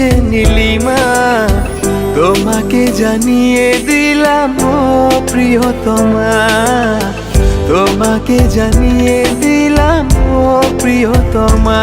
যে নীলিমা তোমাকে জানিয়ে দিলাম ও প্রিয়তমা। তোমাকে জানিয়ে দিলাম ও প্রিয়তমা।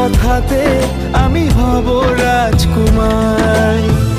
কথাতে আমি হব রাজকুমার।